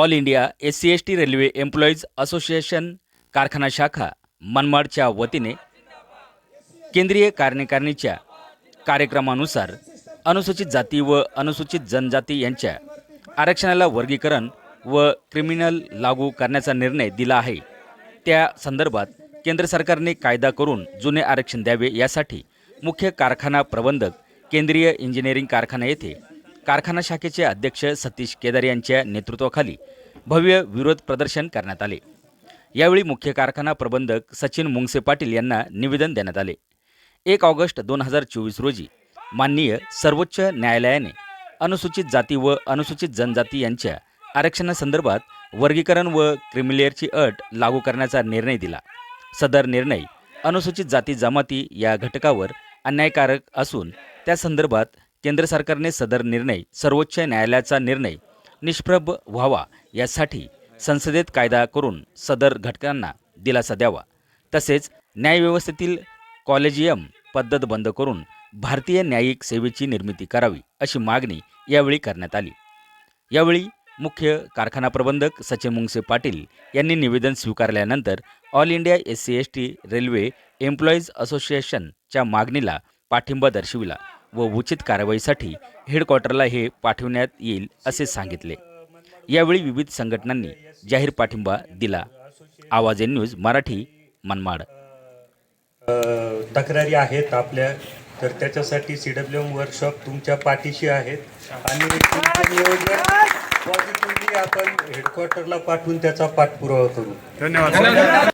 All India S C S T railway employees association कारखाना शाखा मनमाडच्या वतीने केंद्रीय कार्यकारिणीच्या कार्यक्रमानुसार अनुसूचित जाती व अनुसूचित जनजाती यांच्या आरक्षणाला वर्गीकरण व क्रिमिनल लागू करण्याचा निर्णय दिला आहे. त्या संदर्भात केंद्र सरकारने कायदा करून जुने आरक्षण द्यावे यासाठी मुख्य कारखाना प्रबंधक केंद्रीय इंजिनिअरिंग कारखाना येथे कारखाना शाखेचे अध्यक्ष सतीश केदार यांच्या नेतृत्वाखाली भव्य विरोध प्रदर्शन करण्यात आले. यावेळी मुख्य कारखाना प्रबंधक सचिन मुंगसे पाटील यांना निवेदन देण्यात आले. एक ऑगस्ट दोन हजार चोवीस रोजी माननीय सर्वोच्च न्यायालयाने अनुसूचित जाती व अनुसूचित जनजाती यांच्या आरक्षणासंदर्भात वर्गीकरण व क्रिमिलेअरची अट लागू करण्याचा निर्णय दिला. सदर निर्णय अनुसूचित जाती जमाती या घटकावर अन्यायकारक असून त्या संदर्भात केंद्र सरकारने सदर निर्णय सर्वोच्च न्यायालयाचा निर्णय निष्प्रभ व्हावा यासाठी संसदेत कायदा करून सदर घटकांना दिलासा द्यावा. तसेच न्यायव्यवस्थेतील कॉलेजियम पद्धत बंद करून भारतीय न्यायिक सेवेची निर्मिती करावी अशी मागणी यावेळी करण्यात आली. यावेळी मुख्य कारखाना प्रबंधक सचिन मुंगसे पाटील यांनी निवेदन स्वीकारल्यानंतर all India S C S T railway employees असोसिएशनच्या मागणीला पाठिंबा दर्शविला. व उचित कारवाईसाठी हेडक्वार्टरला हे पाठविण्यात येईल असे सांगितले. यावेळी विविध संघटनांनी जाहीर पाठिंबा दिला. आवाज एन न्यूज मराठी मनमाड. तक्रारी आहेत आपल्या. तर त्याच्यासाठी सी डब्ल्यू एम वर्कशॉप तुमच्या पाठीशी आहेत. आणि तुमचं नियोजन पॉझिटिव्हली आपण हेडक्वार्टरला पाठवून त्याचा पाठपुरावा करू. धन्यवाद.